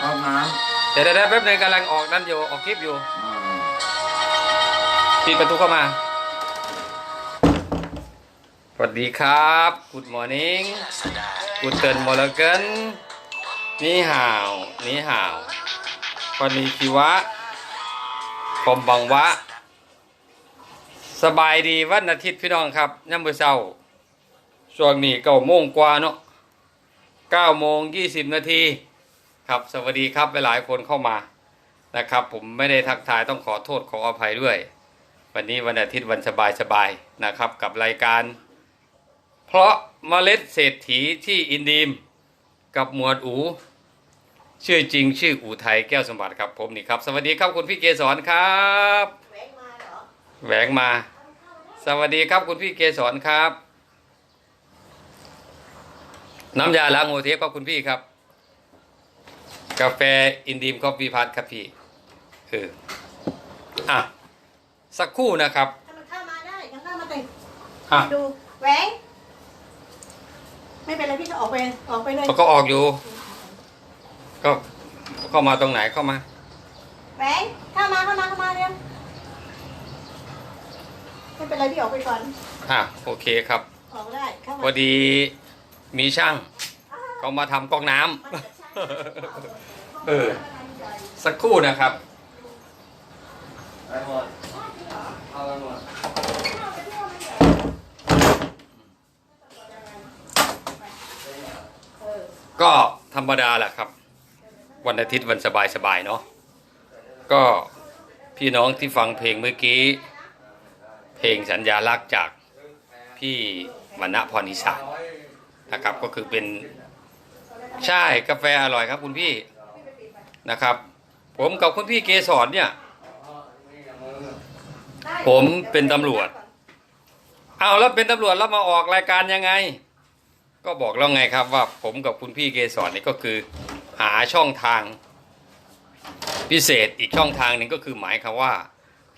เข้าน้เดี๋ยวเดี๋ยวแป๊บนึงกำลังออกนั่นอยู่ออกคลิปอยู่ำอ่าปิดประตูเข้ามาสวัสดีครับ Good morning Guten Morgen นี่ห่าว นี่ห่าวคอนนิชิวะคอมบังวะ สบายดีวันอาทิตย์พี่น้องครับย่ำมือเช้าช่วงนี้เก้าโมงกว่าเนาะเก้าโมงยี่สิบนาที ครับสวัสดีครับหลายคนเข้ามานะครับ ผมไม่ได้ทักทายต้องขอโทษขออภัยด้วย วันนี้วันอาทิตย์วันสบายๆนะครับ กับรายการ เพราะเมล็ดเศรษฐีที่อินดีม กับหมวดอูชื่อจริงชื่ออูไทยแก้วสมบัติครับผมนี่ครับ สวัสดีครับคุณพี่เกษรครับแหวงมาหรอแหวงมา สวัสดีครับคุณพี่เกษรครับ น้ำยาล้างโอเทปครับคุณพี่ครับ กาแฟอินดีมคอฟฟี่พัทครับพี่เอออะสักครู่นะครับถ้ามันเข้ามาได้ยังเข้ามาแต่อะดูแหวงไม่เป็นไรพี่ก็ออกไปออกไปเลยเขาก็ออกอยู่ ก็เข้ามาตรงไหนเข้ามาแหวงเข้ามาเข้ามาเข้ามาเร็วไม่เป็นไรพี่ออกไปก่อนอะโอเคครับออกได้เข้าพมาอดีมีช่างเขามาทำก๊อกน้ำมันจะใช่ เออ สักครู่นะครับก็ธรรมดาแหละครับ วันอาทิตย์วันสบายสบายๆเนาะก็พี่น้องที่ฟังเพลงเมื่อกี้ เพลงสัญญาลักษณ์จากพี่วรรณพรนิสานนะครับ ก็คือเป็นใช่กาแฟอร่อยครับคุณพี่ นะครับ ผมกับคุณพี่เกสรเนี่ยได้ผมเป็นตำรวจเอาแล้วเป็นตำรวจแล้วมาออกรายการยังไง ก็บอกแล้วไงครับว่าผมกับคุณพี่เกสรนี่ก็คือ หาช่องทางพิเศษอีกช่องทางหนึ่งก็คือหมายคำว่า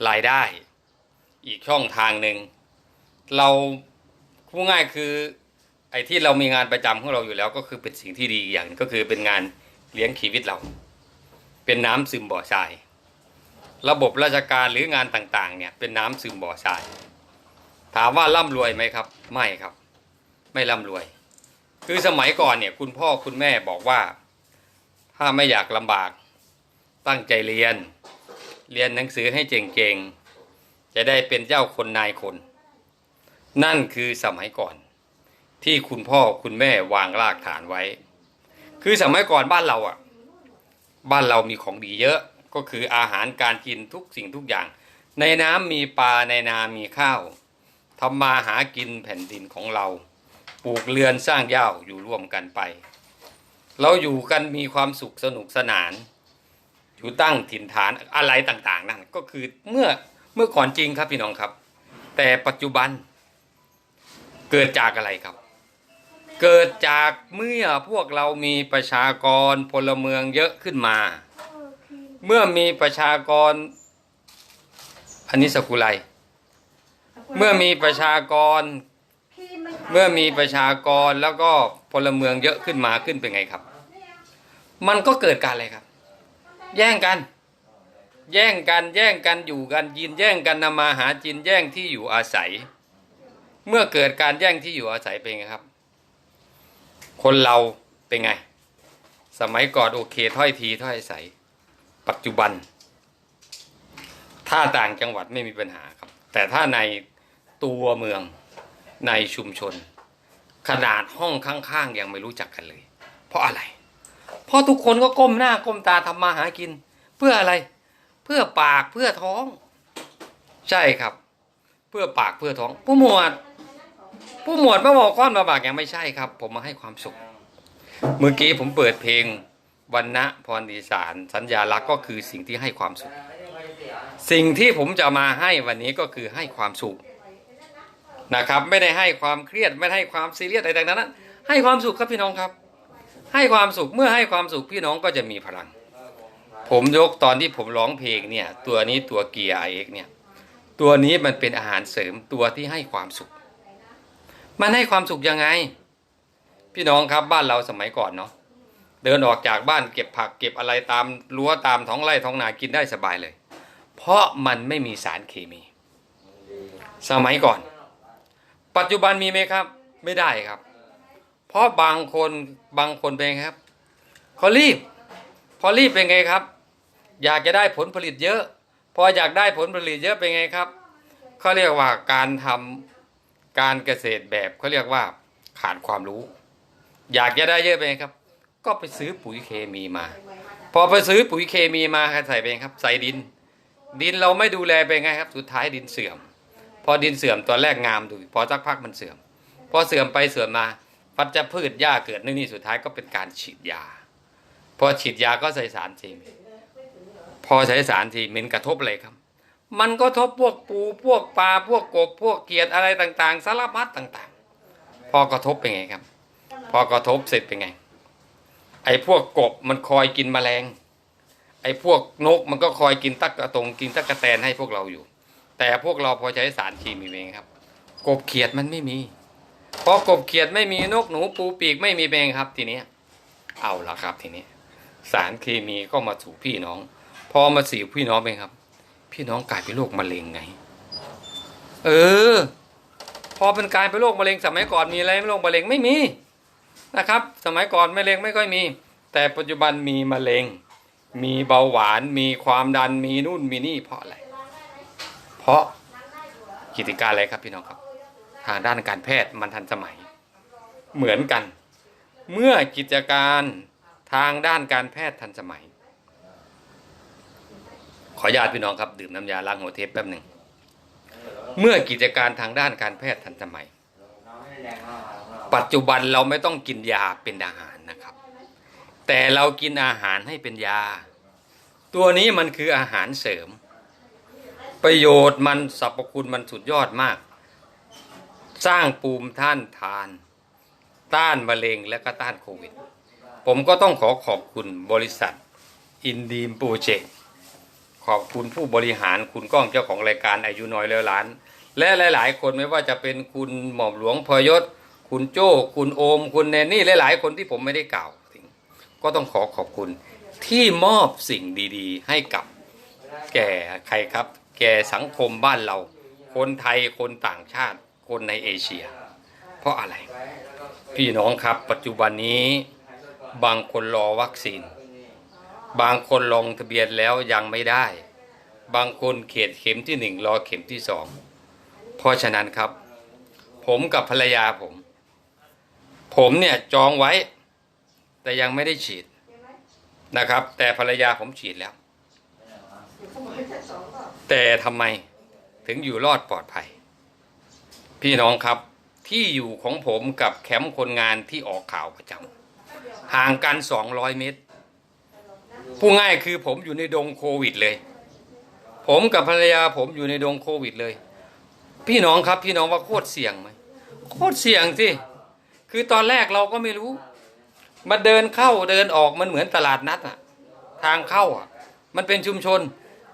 รายได้ อีกช่องทางหนึ่งเราพูดง่ายคือไอ้ที่เรามีงานประจำของเราอยู่แล้วก็คือเป็นสิ่งที่ดีอย่างหนึ่งก็คือเป็นงานเลี้ยงชีวิตเรา เป็นน้ำซึมบ่อทราย ระบบราชการหรืองานต่างๆ เนี่ยเป็นน้ำซึมบ่อทราย ถามว่าร่ำรวยไหมครับ ไม่ครับ ไม่ร่ำรวย คือสมัยก่อนเนี่ย คุณพ่อคุณแม่บอกว่า ถ้าไม่อยากลำบาก ตั้งใจเรียน เรียนหนังสือให้เก่งๆจะได้เป็นเจ้าคนนายคน นั่นคือสมัยก่อน ที่คุณพ่อคุณแม่วางรากฐานไว้ คือสมัยก่อนบ้านเราอะ บ้านเรามีของดีเยอะก็คืออาหารการกินทุกสิ่งทุกอย่าง ในน้ำมีปลาในนามีข้าวทำมาหากินแผ่นดินของเรา ปลูกเรือนสร้างย้าอยู่ร่วมกันไป เราอยู่กันมีความสุขสนุกสนาน อยู่ตั้งถิ่นฐานอะไรต่างๆนั่นก็คือเมื่อเมื่อก่อนจริงครับพี่น้องครับ แต่ปัจจุบันเกิดจากอะไรครับ เกิดจากเมื่อพวกเรามีประชากรพลเมืองเยอะขึ้นมา เมื่อมีประชากร อันนี้สกุไลเมื่อมีประชากรพี่ไขายเมื่อมีประชากรแล้วก็พลเมืองเยอะขึ้นมาขึ้นเป็นไงครับ มันก็เกิดการอะไรครับ แย่งกัน แย่งกันแย่งกันอยู่กันยินแย่งกันนำมาหาจินแย่งที่อยู่อาศัย เมื่อเกิดการแย่งที่อยู่อาศัยเป็นไงครับ คนเราเป็นไง สมัยก่อนโอเคถ้อยทีถ้อยอาศัยปัจจุบัน ถ้าต่างจังหวัดไม่มีปัญหาครับ แต่ถ้าในตัวเมืองในชุมชน ขนาดห้องข้างๆยังไม่รู้จักกันเลย เพราะอะไร เพราะทุกคนก็ก้มหน้าก้มตาทำมาหากิน เพื่ออะไร เพื่อปากเพื่อท้อง ใช่ครับ เพื่อปากเพื่อท้องผู้หมวด ผู้หมวดมาบอกข้อนมาบากยังไม่ใช่ครับ ผมมาให้ความสุข เมื่อกี้ผมเปิดเพลงวันณะพรดีสารสัญญาลักษณ์ก็คือสิ่งที่ให้ความสุข สิ่งที่ผมจะมาให้วันนี้ก็คือให้ความสุขนะครับ ไม่ได้ให้ความเครียดไม่ได้ให้ความซีเรียสอะไรต่างๆนั้นให้ความสุขครับพี่น้องครับ ให้ความสุขเมื่อให้ความสุขพี่น้องก็จะมีพลัง ผมยกตอนที่ผมร้องเพลงเนี่ย ตัวนี้ตัวเกียร์ไอเอ็กเนี่ย ตัวนี้มันเป็นอาหารเสริมตัวที่ให้ความสุข มันให้ความสุขยังไง พี่น้องครับบ้านเราสมัยก่อนเนาะเดินออกจากบ้านเก็บผักเก็บอะไรตามรั้วตามท้องไร่ท้องนากินได้สบายเลย เพราะมันไม่มีสารเคมี สมัยก่อน ปัจจุบันมีไหมครับ ไม่ได้ครับ เพราะบางคนบางคนเป็นครับเขารีบ พอรีบเป็นไงครับ อยากจะได้ผลผลิตเยอะ พออยากได้ผลผลิตเยอะเป็นไงครับเขาเรียกว่าการทำ การเกษตรแบบเขาเรียกว่าขาดความรู้ อยากจะได้เยอะเป็นไงครับ ก็ไปซื้อปุ๋ยเคมีมา พอไปซื้อปุ๋ยเคมีมาใส่ไปครับ ใส่ดิน ดินเราไม่ดูแลเป็นไงครับ สุดท้ายดินเสื่อม พอดินเสื่อมตอนแรกงามดูพอสักพักมันเสื่อม พอเสื่อมไปเสื่อมมาพัชพืชหญ้าเกิดนี่นี่สุดท้ายก็เป็นการฉีดยา พอฉีดยาก็ใส่สารเคมีพอใส่สารเคมีมันกระทบอะไรครับ มันก็ทบพวกปูพวกปลาพวกกบพวกเกียดอะไรต่าง ๆ สารพัดต่าง ๆ พอกระทบเป็นไงครับ พอกระทบเสร็จเป็นไง ไอ้พวกกบมันคอยกินแมลง ไอ้พวกนกมันก็คอยกินตักกระตงกินตักกะแตนให้พวกเราอยู่ แต่พวกเราพอใช้สารเคมีเองครับ กบเขียดมันไม่มีพอกบเขียดไม่มีนกหนูปูปีกไม่มีเองครับ ทีเนี้ยเอาละครับ ทีนี้สารเคมีก็มาสู่พี่น้อง พอมาสู่พี่น้องเองครับ พี่น้องกลายเป็นโรคมะเร็งไง เออ พอเป็นกลายเป็นโรคมะเร็งสมัยก่อนมีอะไรไโรคมะเร็งไม่มีนะครับ สมัยก่อนมะเร็งไม่ค่อยมี แต่ปัจจุบันมีมะเร็ง มีเบาหวาน มีความดัน มีนู่นมีนี่เพราะอะไร เพราะกิจการอะไรครับพี่น้องครับ ทางด้านการแพทย์มันทันสมัย เหมือนกัน เมื่อกิจการทางด้านการแพทย์ทันสมัย ออนุญาตพี่น้องครับดื่มน้ำยาล้างหัวเทปแป๊บหนึ่งเมื่อกิจการทางด้านการแพทย์ทันสมัย ปัจจุบันเราไม่ต้องกินยาเป็นอาหารนะครับ แต่เรากินอาหารให้เป็นยา ตัวนี้มันคืออาหารเสริม ประโยชน์มันสรรพคุณมันสุดยอดมาก สร้างภูมท่านทาน ต้านมะเร็งและก็ต้านโควิด ผมก็ต้องขอขอบคุณบริษัทอินดีมโปรเจกต์ ขอบคุณผู้บริหารคุณก้องเจ้าของรายการอายุน้อยแล้วล้าน และหลาย ๆ คนไม่ว่าจะเป็นคุณหม่อมหลวงพยศ คุณโจ้คุณโอม คุณแนนนี่หลาย ๆ คนที่ผมไม่ได้กล่าวถึงก็ต้องขอขอบคุณที่มอบสิ่งดีๆ ให้กับแก่ใครครับ แก่สังคมบ้านเรา คนไทยคนต่างชาติ คนในเอเชีย เพราะอะไร พี่น้องครับปัจจุบันนี้บางคนรอวัคซีน บางคนลงทะเบียนแล้วยังไม่ได้ บางคนเขตเข็มที่หนึ่งรอเข็มที่สองเพราะฉะนั้นครับ ผมกับภรรยาผม ผมเนี่ยจองไว้ แต่ยังไม่ได้ฉีดนะครับ แต่ภรรยาผมฉีดแล้ว แต่ทำไมถึงอยู่รอดปลอดภัย พี่น้องครับที่อยู่ของผมกับแคมป์คนงานที่ออกข่าวประจำห่างกัน 200 เมตร ผู้ง่ายคือผมอยู่ในดงโควิดเลย ผมกับภรรยาผมอยู่ในดงโควิดเลย พี่น้องครับพี่น้องว่าโคตรเสี่ยงไหมโคตรเสี่ยงสิคือตอนแรกเราก็ไม่รู้มาเดินเข้าเดินออกมันเหมือนตลาดนัดอะทางเข้าอะมันเป็นชุมชน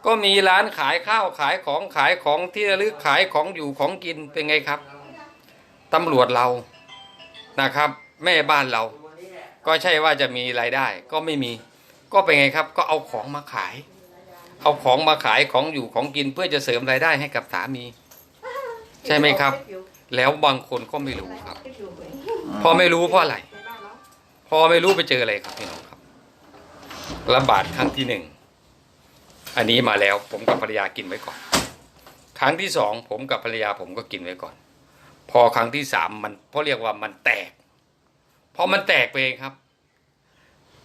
ก็มีร้านขายข้าวขายของขายของที่ระลึกขายของอยู่ของกินเป็นไงครับตำรวจเรานะครับ แม่บ้านเรา ก็ใช่ว่าจะมีรายได้ก็ไม่มี ก็เป็นไงครับ ก็เอาของมาขาย เอาของมาขายของอยู่ของกินเพื่อจะเสริมรายได้ให้กับสามี ใช่ไหมครับ แล้วบางคนก็ไม่รู้ครับ พอไม่รู้เพราะอะไร พอไม่รู้ไปเจออะไรครับพี่น้องครับระบาดครั้งที่หนึ่งอันนี้มาแล้วผมกับภรรยากินไว้ก่อน ครั้งที่สองผมกับภรรยาผมก็กินไว้ก่อน พอครั้งที่สามมันเพราะเรียกว่ามันแตกพอมันแตกไปเองครับ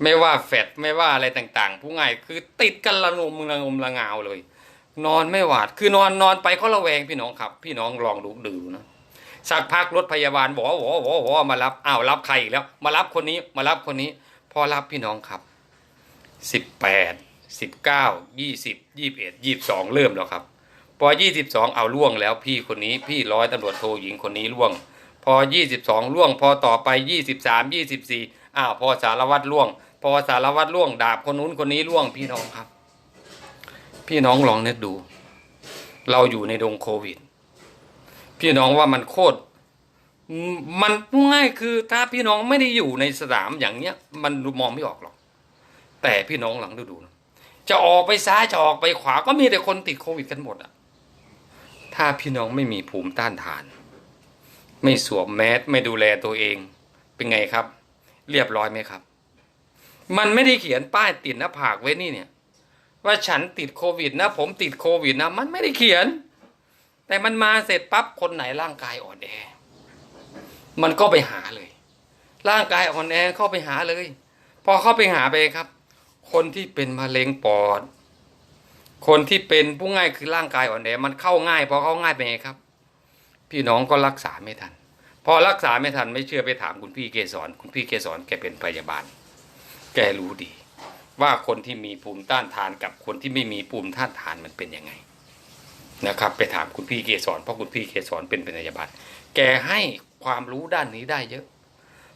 ไม่ว่าแฟดไม่ว่าอะไรต่างๆ ผู้ง่ายคือติดกันละงมละงมละงาวเลย นอนไม่หวาดคือนอนนอนไปก็ระแวงพี่น้องครับ พี่น้องลองดูดูนะสักพักรถพยาบาลบอกว่าวอวอวอมารับอ้าวรับใครอีกแล้ว มารับคนนี้มารับคนนี้ พอรับพี่น้องครับสิบแปดสิบเก้ายี่สิบยี่สิบเอ็ดยี่สิบสองเริ่มแล้วครับ พอยี่สิบสองเอาล่วงแล้วพี่คนนี้พี่ร้อยตำรวจโทหญิงคนนี้ล่วง พอยี่สิบสองล่วง พอต่อไปยี่สิบสามยี่สิบสี่อ้าวพอสารวัตรล่วง อสารวัตรล่วงดาบคนนู้นคนนี้ล่วงพี่น้องครับ พี่น้องลองนึกดู เราอยู่ในดงโควิด พี่น้องว่ามันโคตรมันง่ายคือถ้าพี่น้องไม่ได้อยู่ในสนามอย่างเนี้ย มันมองไม่ออกหรอก แต่พี่น้องหลังฤดูนะจะออกไปซ้ายจะออกไปขวาก็มีแต่คนติดโควิดกันหมดอะ ถ้าพี่น้องไม่มีภูมิต้านทาน ไม่สวมแมสไม่ดูแลตัวเอง เป็นไงครับ เรียบร้อยไหมครับ มันไม่ได้เขียนป้ายติดหน้าผากไว้นี่เนี่ย ว่าฉันติดโควิดนะ ผมติดโควิดนะ มันไม่ได้เขียน แต่มันมาเสร็จปั๊บคนไหนร่างกายอ่อนแอ มันก็ไปหาเลย ร่างกายอ่อนแอเข้าไปหาเลย พอเข้าไปหาไปครับ คนที่เป็นมะเร็งปอด คนที่เป็นผู้ง่ายคือร่างกายอ่อนแอ มันเข้าง่ายพอเข้าง่ายไปไงครับ พี่น้องก็รักษาไม่ทัน พอรักษาไม่ทันไม่เชื่อไปถามคุณพี่เกสรคุณพี่เกสรแกเป็นพยาบาล แกรู้ดี ว่าคนที่มีภูมิต้านทานกับคนที่ไม่มีภูมิต้านทานมันเป็นยังไงนะครับ ไปถามคุณพี่เกสรเพราะคุณพี่เกสรเป็นพยาบาลแกให้ความรู้ด้านนี้ได้เยอะ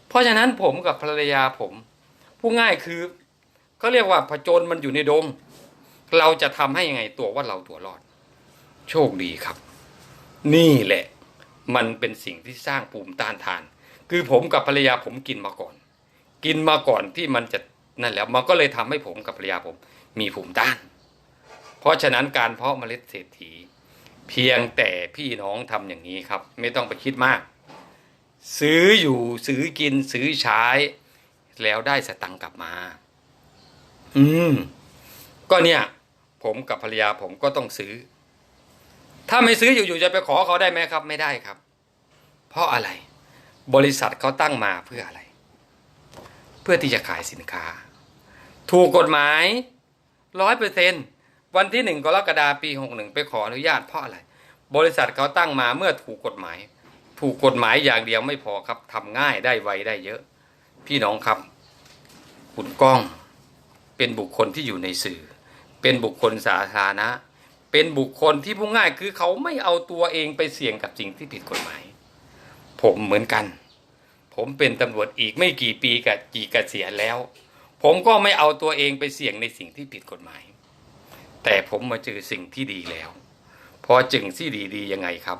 เพราะฉะนั้นผมกับภรรยาผมผู้ง่ายคือก็เรียกว่าผจญมันอยู่ในดง เราจะทำให้ยังไงตัวว่าเราตัวรอด โชคดีครับ นี่แหละ มันเป็นสิ่งที่สร้างภูมิต้านทาน คือผมกับภรรยาผมกินมาก่อน กินมาก่อนที่มันจะนั่นแล้วมันก็เลยทำให้ผมกับภรรยาผมมีภูมิต้าน เพราะฉะนั้นการเพาะเมล็ดเศรษฐี เพียงแต่พี่น้องทำอย่างนี้ครับ ไม่ต้องไปคิดมาก ซื้ออยู่ซื้อกินซื้อใช้ แล้วได้สตังค์กลับมา อืม ก็เนี่ย ผมกับภรรยาผมก็ต้องซื้อ ถ้าไม่ซื้ออยู่ๆจะไปขอเขาได้ไหมครับ ไม่ได้ครับ เพราะอะไร บริษัทเขาตั้งมาเพื่ออะไร พื่อที่จะขายสินค้า ถูกกฎหมายร้อยเปอร์เซนวันที่หนึ่งกรกฎาปีหกหนึ่งไปขออนุญาตเพราะอะไร บริษัทเขาตั้งมาเมื่อถูกกฎหมาย ถูกกฎหมายอย่างเดียวไม่พอครับทำง่ายได้ไวได้เยอะ พี่น้องครับ คุณก้องเป็นบุคคลที่อยู่ในสื่อ เป็นบุคคลสาธารณะ เป็นบุคคลที่พูดง่ายคือเขาไม่เอาตัวเองไปเสี่ยงกับสิ่งที่ผิดกฎหมาย ผมเหมือนกัน ผมเป็นตำรวจอีกไม่กี่ปีกับกี่เกษียณแล้ว ผมก็ไม่เอาตัวเองไปเสี่ยงในสิ่งที่ผิดกฎหมาย แต่ผมมาเจอสิ่งที่ดีแล้วพอจึงที่ดีดียังไงครับ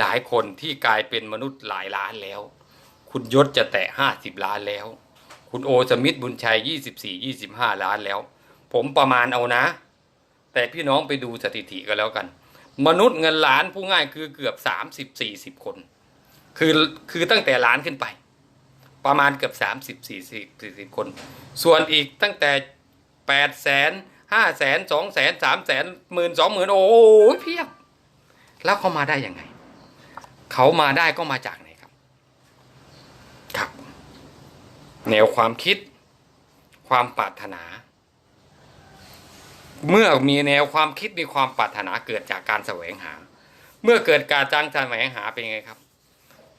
หลายๆคนที่กลายเป็นมนุษย์หลายล้านแล้ว คุณยศจะแตะห้าสิบล้านแล้ว คุณโอสมิธบุญชัยยี่สิบสี่ยี่สิบห้าล้านแล้ว ผมประมาณเอานะ แต่พี่น้องไปดูสถิติกันแล้วกัน มนุษย์เงินล้านผู้ง่ายคือเกือบสามสิบสี่สิบคน คือคือตั้งแต่ล้านขึ้นไป ประมาณเกือบสามสิบสี่สิบสี่สิบคน ส่วนอีกตั้งแต่แปดแสนห้าแสนสองแสนสามแสนหมื่นสองหมื่นโอ้ยเพียบแล้วเขามาได้ยังไง เขามาได้ก็มาจากไหนครับ ครับ แนวความคิด ความปรารถนา เมื่อมีแนวความคิดมีความปรารถนาเกิดจากการแสวงหา เมื่อเกิดการจ้างแสวงหาเป็นไงครับ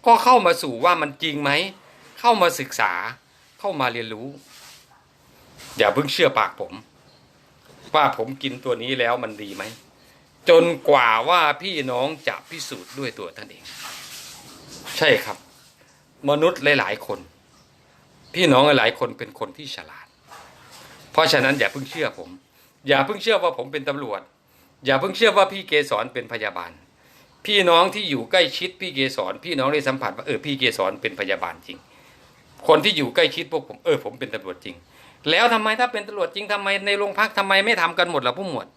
ก็เข้ามาสู่ว่ามันจริงไหม เข้ามาศึกษา เข้ามาเรียนรู้ อย่าเพิ่งเชื่อปากผม ว่าผมกินตัวนี้แล้วมันดีไหม จนกว่าว่าพี่น้องจะพิสูจน์ด้วยตัวท่านเอง ใช่ครับ มนุษย์หลาย ๆ คน พี่น้องหลายคนเป็นคนที่ฉลาด เพราะฉะนั้นอย่าเพิ่งเชื่อผม อย่าเพิ่งเชื่อว่าผมเป็นตำรวจ อย่าเพิ่งเชื่อว่าพี่เกสรเป็นพยาบาล พี่น้องที่อยู่ใกล้ชิดพี่เกสรพี่น้องได้สัมผัสว่าเออพี่เกสรเป็นพยาบาลจริง คนที่อยู่ใกล้ชิดพวกผมเออผมเป็นตำรวจจริง แล้วทำไมถ้าเป็นตำรวจจริงทำไมในโรงพักทำไมไม่ทำกันหมดล่ะผู้หมวด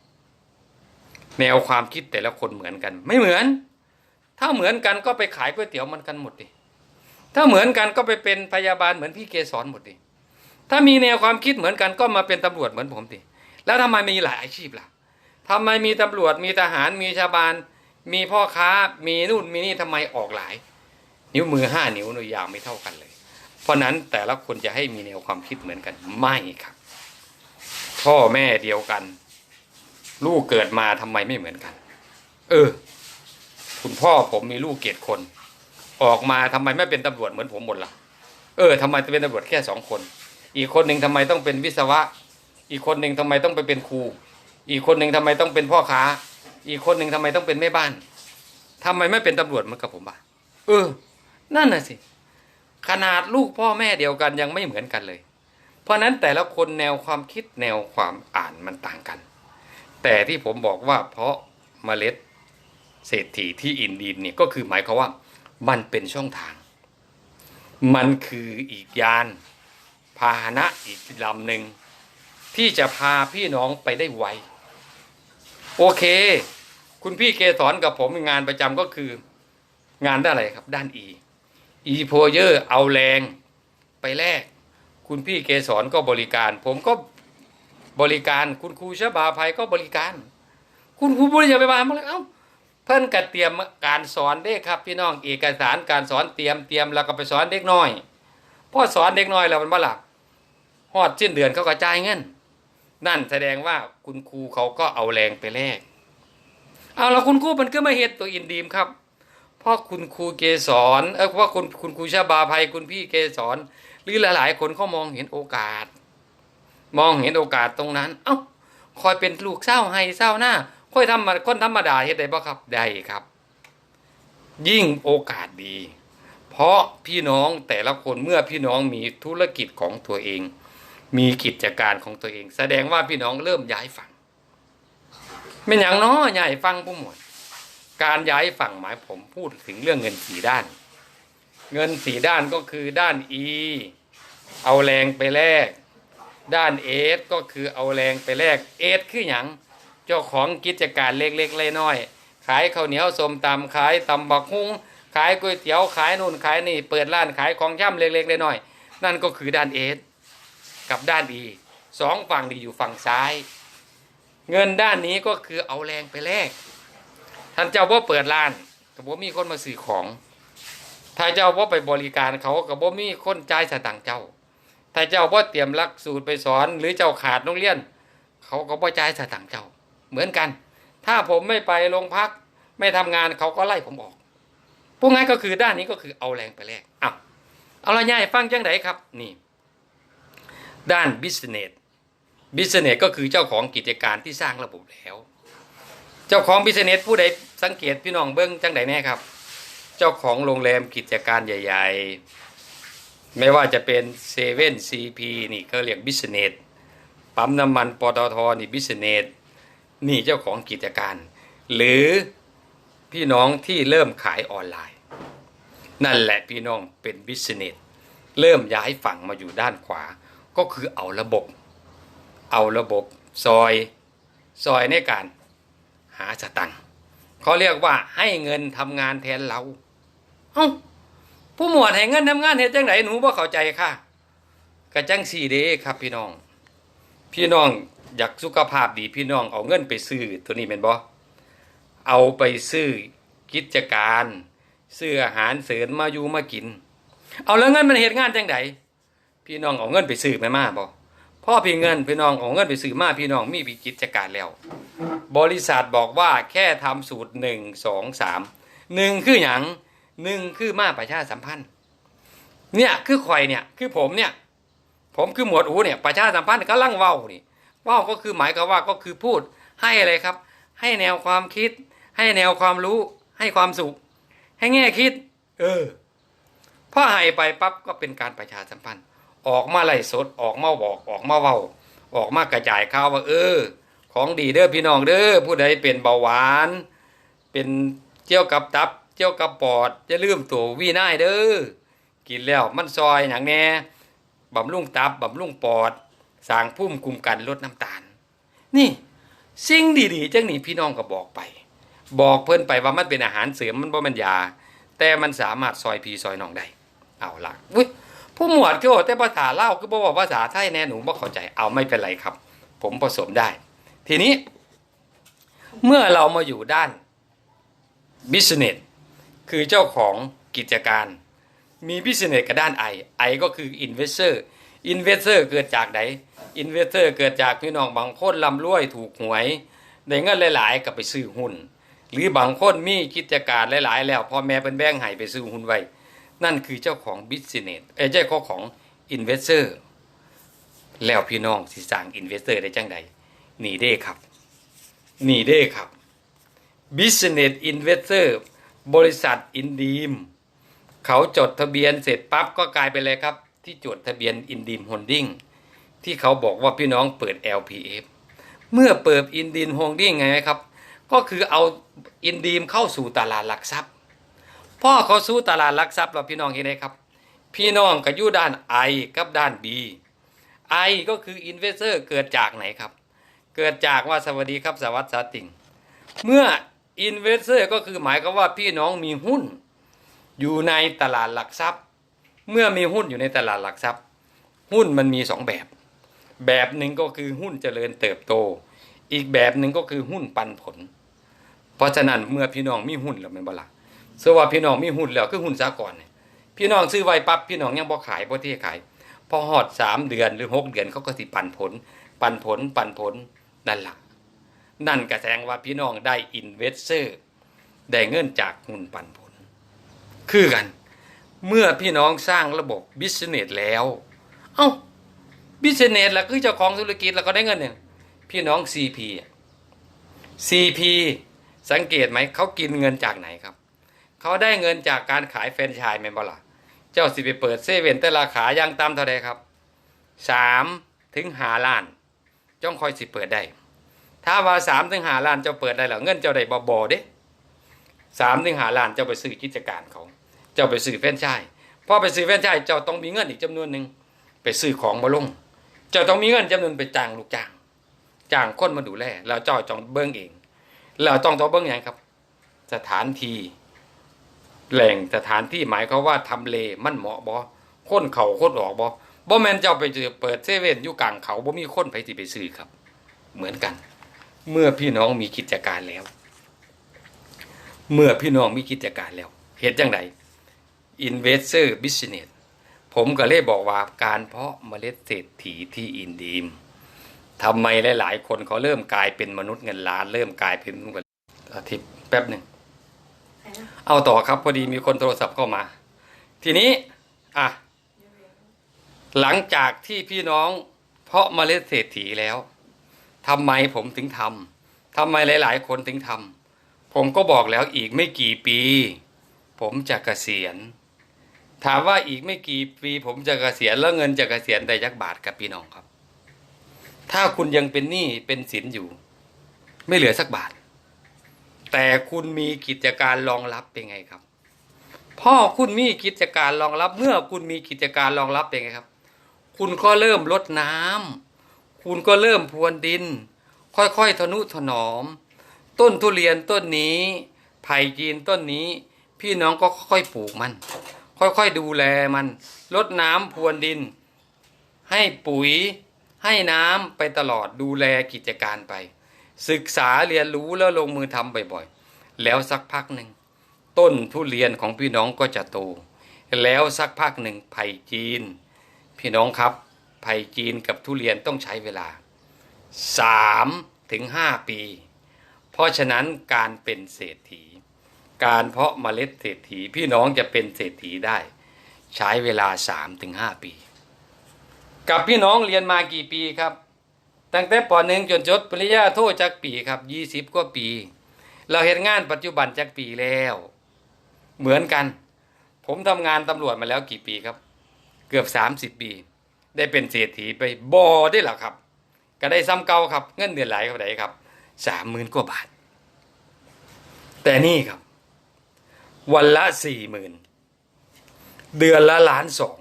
แนวความคิดแต่ละคนเหมือนกัน ไม่เหมือน ถ้าเหมือนกันก็ไปขายก๋วยเตี๋ยวมันกันหมดดิถ้าเหมือนกันก็ไปเป็นพยาบาลเหมือนพี่เกสรหมดดิถ้ามีแนวความคิดเหมือนกันก็มาเป็นตำรวจเหมือนผมดิแล้วทำไมมีหลายอาชีพล่ะทำไมมีตำรวจมีทหารมีชาวบ้าน มีพ่อค้ามีนู่นมีนี่ทำไมออกหลาย นิ้วมือห้านิ้วนูยาวไม่เท่ากันเลย เพราะนั้นแต่ละคนจะให้มีแนวความคิดเหมือนกันไม่ครับ พ่อแม่เดียวกัน ลูกเกิดมาทำไมไม่เหมือนกัน เออ คุณพ่อผมมีลูกเกียรติคน ออกมาทำไมไม่เป็นตำรวจเหมือนผมหมดล่ะ เออทำไมจะเป็นตำรวจแค่สองคน อีกคนหนึ่งทำไมต้องเป็นวิศวะ อีกคนหนึ่งทำไมต้องไปเป็นครู อีกคนหนึ่งทำไมต้องเป็นพ่อค้า อีกคนหนึ่งทำไมต้องเป็นแม่บ้านทำไมไม่เป็นตำรวจเหมือนกับผมบ้าเออ นั่นน่ะสิ ขนาดลูกพ่อแม่เดียวกันยังไม่เหมือนกันเลย เพราะนั้นแต่ละคนแนวความคิดแนวความอ่านมันต่างกัน แต่ที่ผมบอกว่าเพราะเมล็ดเศรษฐีที่อินเดียเนี่ยก็คือหมายความว่า มันเป็นช่องทาง มันคืออีกยานพาหนะอีกลำหนึ่งที่จะพาพี่น้องไปได้ไว โอเค คุณพี่เกสรกับผมงานประจำก็คือ งานด้านอะไรครับ ด้าน E E โพเยอร์เอาแรงไปแลกคุณพี่เกสรก็บริการ ผมก็บริการคุณครูชบาภัยก็บริการ คุณครูบริยาไปบ้านมาแล้วเอ้าเพิ่นกัดเตรียมการสอนเด้ครับ พี่น้องเอกสารการสอนเตรียมเตรียมแล้วก็ไปสอนเด็กน้อยพ่อสอนเด็กน้อยแล้วมันบ่ล่ะฮอดสิ้นเดือนเขาก็จ่ายเงิน นั่นแสดงว่าคุณครูเขาก็เอาแรงไปแลกเอาแล้วคุณครูมันก็มาเฮ็ดตัวอินดีมครับเพราะคุณครูเกสรเออเพราะคุณคุณครูชาบาภัยคุณพี่เกสรหรือหลาย ๆ คนเขามองเห็นโอกาส มองเห็นโอกาสตรงนั้น เอ้าคอยเป็นลูกเศร้าให้เศร้าหน้าค่อยทำมาคนธรรมดาเฮ็ดได้บ่ครับได้ครับ ยิ่งโอกาสดี เพราะพี่น้องแต่ละคนเมื่อพี่น้องมีธุรกิจของตัวเอง มีกิจการของตัวเอง แสดงว่าพี่น้องเริ่มย้ายฝั่งเป็นอย่างน้อย้ายฝั่งผู้หมวดการย้ายฝั่งหมายผมพูดถึงเรื่องเงินสีด้าน เงินสีด้านก็คือด้าน E เอาแรงไปแลกด้านเอสก็คือเอาแรงไปแลกเอสคืออย่างเจ้าของกิจการเล็กๆเล่น้อย ขายข้าวเหนียวสมตำขายตำบักฮุ้งขายก๋วยเตี๋ยวขายนู่นขายนี่ เปิดร้านขายของย่ำเล็กๆเล่น้อย นั่นก็คือด้านเอส กับด้านอีสองฝั่งดีอยู่ฝั่งซ้าย เงินด้านนี้ก็คือเอาแรงไปแลกท่านเจ้าพ่เปิดร้านกับบ่มีคนมาซื้อของถ้าเจ้าพ่ไปบริการเขากับบ่มีคนจ่ายสตางค์เจ้า ถ้าเจ้าพ่เตรียมหลักสูตรไปสอนหรือเจ้าขาดโรงเรียน เขาก็บ่จ่ายสตางค์เจ้า เหมือนกัน ถ้าผมไม่ไปโรงพักไม่ทำงานเขาก็ไล่ผมออกพวกงั้นก็คือด้านนี้ก็คือเอาแรงไปแลกอ้าวเอาละย่ายฟังจังไดครับ นี่ ด้านบิสเนสบิสเนสก็คือเจ้าของกิจการที่สร้างระบบแล้ว เจ้าของบิสเนสผู้ใดสังเกตพี่น้องเบิ้งจังไดแน่ครับ เจ้าของโรงแรมกิจการใหญ่ ๆ ไม่ว่าจะเป็นเซเว่นซีพีนี่ก็เรียกบิสเนสปั๊มน้ำมันปตทนี่บิสเนสนี่เจ้าของกิจการ หรือพี่น้องที่เริ่มขายออนไลน์ นั่นแหละพี่น้องเป็นบิสเนสเริ่มย้ายฝั่งมาอยู่ด้านขวา ก็คือเอาระบบ เอาระบบซอยซอยในการหาสตังค์เขาเรียกว่าให้เงินทำงานแทนเราเอ้าผู้หมวดให้เงินทำงานเฮ็ดจังไหนหนูบ่เข้าใจค่ะกระจังสี่เด้ครับพี่น้อง พี่น้องอยากสุขภาพดีพี่น้องเอาเงินไปซื้อตัวนี้เป็นบ่เอาไปซื้อกิจการ ซื้ออาหารเสริมมาอยู่มากิน เอาแล้วเงินมันเฮ็ดงานจังได พี่น้องเอาเงินไปซื้อไปมาบ่พ่อพี่เงินพี่น้องเอาเงินไปซื้อมาพี่น้องมีกิจการแล้ว บริษัทบอกว่าแค่ทำสูตรหนึ่งสองสามหนึ่งคืออย่งหนึ่งคือมาประชาสัมพันธ์ เนี่ยคือข่อยเนี่ยคือผมเนี่ย ผมคือหมวดอูเนี่ยประชาสัมพันธ์ก็ลั่งเว้านี่เว้าก็คือหมายความว่าก็คือพูดให้อะไรครับ ให้แนวความคิด ให้แนวความรู้ ให้ความสุข ให้แง่คิด เออพอให้ไปปั๊บก็เป็นการประชาสัมพันธ์ ออกมาไล่สดออกมาบอกออกมาเว้า ออกมากระจายข่าวว่าเออ ของดีเด้อพี่น้องเด้อผู้ใดเป็นเบาหวาน เป็นเจียวกับตับเจียวกับปอดจะลืมตัววีน่ายเด้อกินแล้วมันซอยอย่างแน่บำรุงตับบำรุงปอดสร้างพุ่มกลุ่มกันลดน้ำตาล นี่สิ่งดีๆจังนี้พี่น้องก็บอกไป บอกเพิ่นไปว่ามันเป็นอาหารเสริมมันบ่มันยาแต่มันสามารถซอยพีซอยน้องได้เอาละอุ้ย ผู้หมวดคือบอกแต่ภาษาเล่าวคือบ่บอกภาษาไทยแน่หนูบ่เข้าใจเอาไม่เป็นไรครับ ผมผสมได้ ทีนี้ เมื่อเรามาอยู่ด้าน business คือเจ้าของกิจการ มี business กับด้าน I I ก็คือ investor investor เซอร์เกิดจากไหน investor เกิดจากพี่น้องบางคนลำรวยถูกหวยได้เงินหลาย ๆกับไปซื้อหุ้น หรือบางคนมีกิจการหลาย ๆ แล้วพ่อแม่เป็นแบ่งให้ไปซื้อหุ้นไว้ นั่นคือเจ้าของ business เอ้เจ้าของ investor แล้วพี่น้องสิสร้าง investor ได้จังใดนี่เด้ครับนี่เด้ครับ Business Investor บริษัทอินดีมเขาจดทะเบียนเสร็จปั๊บก็กลายเป็นเลยครับ ที่จดทะเบียนอินดีมโฮลดิ้งที่เขาบอกว่าพี่น้องเปิด LPF เมื่อเปิดอินดีมโฮลดิ้งไงครับ ก็คือเอาอินดีมเข้าสู่ตลาดหลักทรัพย์ พ่อเขาสู้ตลาดหลักทรัพย์เราพี่น้องเห็นไหมครับ พี่น้องก็อยู่ด้าน I กับด้าน B I ก็คือ Investor เกิดจากไหนครับ เกิดจากว่าสวัสดีครับสวัสดิ์สาติงเมื่อ Investor ก็คือหมายความว่าพี่น้องมีหุ้น อยู่ในตลาดหลักทรัพย์ เมื่อมีหุ้นอยู่ในตลาดหลักทรัพย์ หุ้นมันมีสองแบบ แบบหนึ่งก็คือหุ้นเจริญเติบโต อีกแบบหนึ่งก็คือหุ้นปันผล เพราะฉะนั้นเมื่อพี่น้องมีหุ้นแล้วม่นบล่ะ สว่าพี่น้องมีหุ้นแล้วคือหุ้นสากลเนี่ยพี่น้องซื้อไว้ปั๊บพี่น้องยังบ่ขายบ่เทขาย พอหอดสามเดือนหรือหกเดือนเขาก็สิปันผล ปันผลปันผลนั่นล่ะนั่นก็แสดงว่าพี่น้องได้อินเวสเซอร์ได้เงินจากหุ้นปันผล คือกัน เมื่อพี่น้องสร้างระบบบิสเนสแล้ว เอ้าบิสเนสแล้วคือเจ้าของธุรกิจแล้วก็ได้เงินเนี่ยพี่น้อง CP อะ CP สังเกตไหมเขากินเงินจากไหนครับ เขาได้เงินจากการขายแฟรนไชส์แม่นบ่ล่ะเจ้าสิไปเปิดเซเว่นแต่ราคาย่างตามเท่าใดครับสามถึงหาล้านจ้องคอยสิเปิดได้ ถ้าว่าสามถึงหาล้านเจ้าเปิดได้แล้วเงินเจ้าได้บ่บ่เด้สามถึงหาล้านเจ้าไปซื้อกิจการเขา เจ้าไปซื้อแฟรนไชส์พอไปซื้อแฟรนไชส์เจ้าต้องมีเงินอีกจำนวนหนึ่งไปซื้อของมาลงเจ้าต้องมีเงินจำนวนไปจ้างลูกจ้างจ้างคนมาดูแลแล้วเจ้าต้องเบิ้งเองแล้วต้องต้อเบิ้งอย่างครับ สถานที่ แหล่งสถานที่หมายเขาว่าทำเลมันเหมาะบ่คนเขาคนออกบ่บ่แมนเจ้าไปเจอเปิดเซเว่นอยู่กลางเขาบ่มีคนไปสิไปซื้อครับ เหมือนกัน เมื่อพี่น้องมีกิจการแล้ว เมื่อพี่น้องมีกิจการแล้วเหตุจังได Investor Business ผมก็เลยบอกว่าการเพาะเมล็ดเศรษฐีที่อินดีมทำไมหลาย ๆ คนเขาเริ่มกลายเป็นมนุษย์เงินล้าน เริ่มกลายเป็นมนุษย์เงินอาทิตย์แป๊บหนึ่ง เอาต่อครับพอดีมีคนโทรศัพท์เข้ามา ทีนี้อะหลังจากที่พี่น้อง เพาะเมล็ดเศรษฐีแล้วทำไมผมถึงทำทำไมหลาย ๆ คนถึงทำผมก็บอกแล้วอีกไม่กี่ปี ผมจะเกษียณ ถามว่าอีกไม่กี่ปี ผมจะเกษียณแล้วเงินจะเกษียณได้ยักบาทกับพี่น้องครับ ถ้าคุณยังเป็นหนี้เป็นสินอยู่ ไม่เหลือสักบาท แต่คุณมีกิจการรองรับเป็นไงครับ พ่อคุณมีกิจการรองรับ เมื่อคุณมีกิจการรองรับเป็นไงครับ คุณก็เริ่มลดน้ำคุณก็เริ่มพรวนดิน ค่อยๆทนุถนอม ต้นทุเรียนต้นนี้ไผ่จีนต้นนี้ พี่น้องก็ค่อยๆปลูกมัน ค่อยๆดูแลมันลดน้ำพรวนดิน ให้ปุ๋ยให้น้ำไปตลอดดูแลกิจการไป ศึกษาเรียนรู้แล้วลงมือทำบ่อยๆ แล้วสักพักหนึ่ง ต้นทุเรียนของพี่น้องก็จะโต แล้วสักพักหนึ่งไผ่จีน พี่น้องครับไผ่จีนกับทุเรียนต้องใช้เวลา3ถึง5ปี เพราะฉะนั้นการเป็นเศรษฐี การเพาะเมล็ดเศรษฐีพี่น้องจะเป็นเศรษฐีได้ ใช้เวลา3ถึง5ปี กับพี่น้องเรียนมากี่ปีครับ ตั้งแต่ปหนึ่งจนจบปริญญาโทจักปีครับยี่สิบกว่าปี เราเห็นงานปัจจุบันจักปีแล้ว เหมือนกัน ผมทำงานตำรวจมาแล้วกี่ปีครับ เกือบสามสิบปี ได้เป็นเศรษฐีไปบอได้หรอครับ ก็ได้ซ้ำเก่าครับ เงินเดือนไหลเข้าไปครับสามหมื่นกว่าบาท แต่นี่ครับ วันละสี่หมื่นเดือนละล้านสอง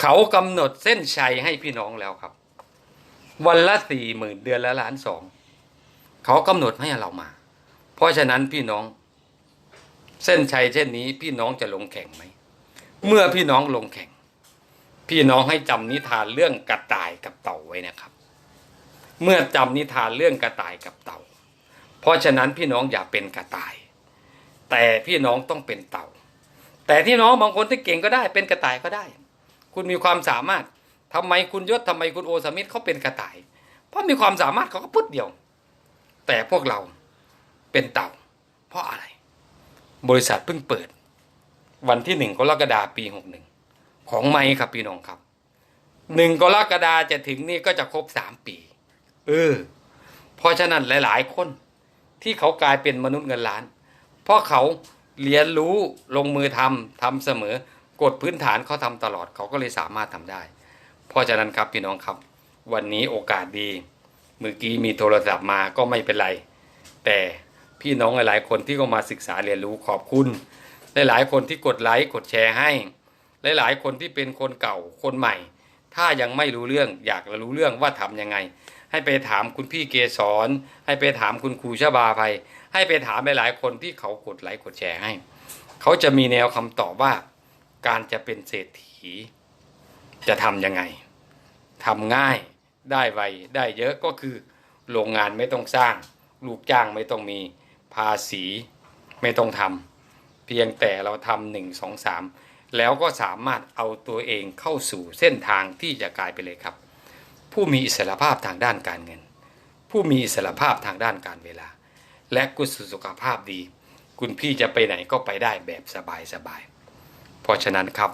เขากำหนดเส้นชัยให้พี่น้องแล้วครับ วันละสี่หมื่นเดือนละล้านสองเขากำหนดให้เรามา เพราะฉะนั้นพี่น้อง เส้นชัยเช่นนี้ พี่น้องจะลงแข่งไหมเมื่อพี่น้องลงแข่ง พี่น้องให้จำนิทานเรื่องกระต่ายกับเต่าไว้นะครับ เมื่อจำนิทานเรื่องกระต่ายกับเต่า เพราะฉะนั้นพี่น้องอย่าเป็นกระต่าย แต่พี่น้องต้องเป็นเต่า แต่ที่น้องบางคนที่เก่งก็ได้เป็นกระต่ายก็ได้ คุณมีความสามารถ ทำไมคุณยศทำไมคุณโอสมิธเขาเป็นกระต่าย เพราะมีความสามารถเขาก็พุดเดียว แต่พวกเราเป็นเต่า เพราะอะไร บริษัทเพิ่งเปิด วันที่หนึ่งกรกฎาปีหกหนึ่งของไม่ครับพี่น้องครับหนึ่งกรกฎาจะถึงนี่ก็จะครบสามปี เออ เพราะฉะนั้นหลาย ๆ คนที่เขากลายเป็นมนุษย์เงินล้าน เพราะเขาเรียนรู้ลงมือทำทำเสมอกฎพื้นฐานเขาทำตลอดเขาก็เลยสามารถทำได้ เพราะฉะนั้นครับพี่น้องครับ วันนี้โอกาสดี เมื่อกี้มีโทรศัพท์มาก็ไม่เป็นไร แต่พี่น้องหลายๆคนที่ก็มาศึกษาเรียนรู้ขอบคุณหลายๆคนที่กดไลค์กดแชร์ให้ หลายๆคนที่เป็นคนเก่าคนใหม่ ถ้ายังไม่รู้เรื่องอยากรู้เรื่องว่าทำยังไง ให้ไปถามคุณพี่เกสรให้ไปถามคุณครูชบาภัย ให้ไปถามหลายๆคนที่เขากดไลค์กดแชร์ให้ เขาจะมีแนวคำตอบว่า การจะเป็นเศรษฐี จะทำยังไงทำง่ายได้ไวได้เยอะก็คือโรงงานไม่ต้องสร้าง ลูกจ้างไม่ต้องมีภาษีไม่ต้องทำเพียงแต่เราทำหนึ่งสองสามแล้วก็สามารถเอาตัวเองเข้าสู่เส้นทางที่จะกลายไปเลยครับ ผู้มีอิสรภาพทางด้านการเงิน ผู้มีอิสรภาพทางด้านการเวลา และกุศลสุขภาพดี คุณพี่จะไปไหนก็ไปได้แบบสบายๆเพราะฉะนั้นครับ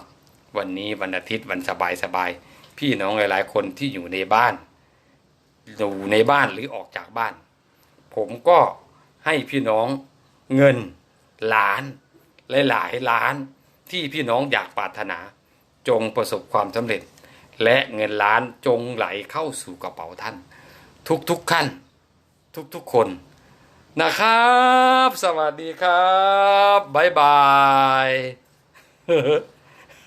วันนี้วันอาทิตย์วันสบายๆพี่น้องหลาย ๆ คนที่อยู่ในบ้าน อยู่ในบ้านหรือออกจากบ้าน ผมก็ให้พี่น้องเงินล้านหลายๆล้านที่พี่น้องอยากปรารถนา จงประสบความสำเร็จ และเงินล้านจงไหลเข้าสู่กระเป๋าท่าน ทุกๆขั้นทุกๆคนนะครับ สวัสดีครับ บ๊ายบาย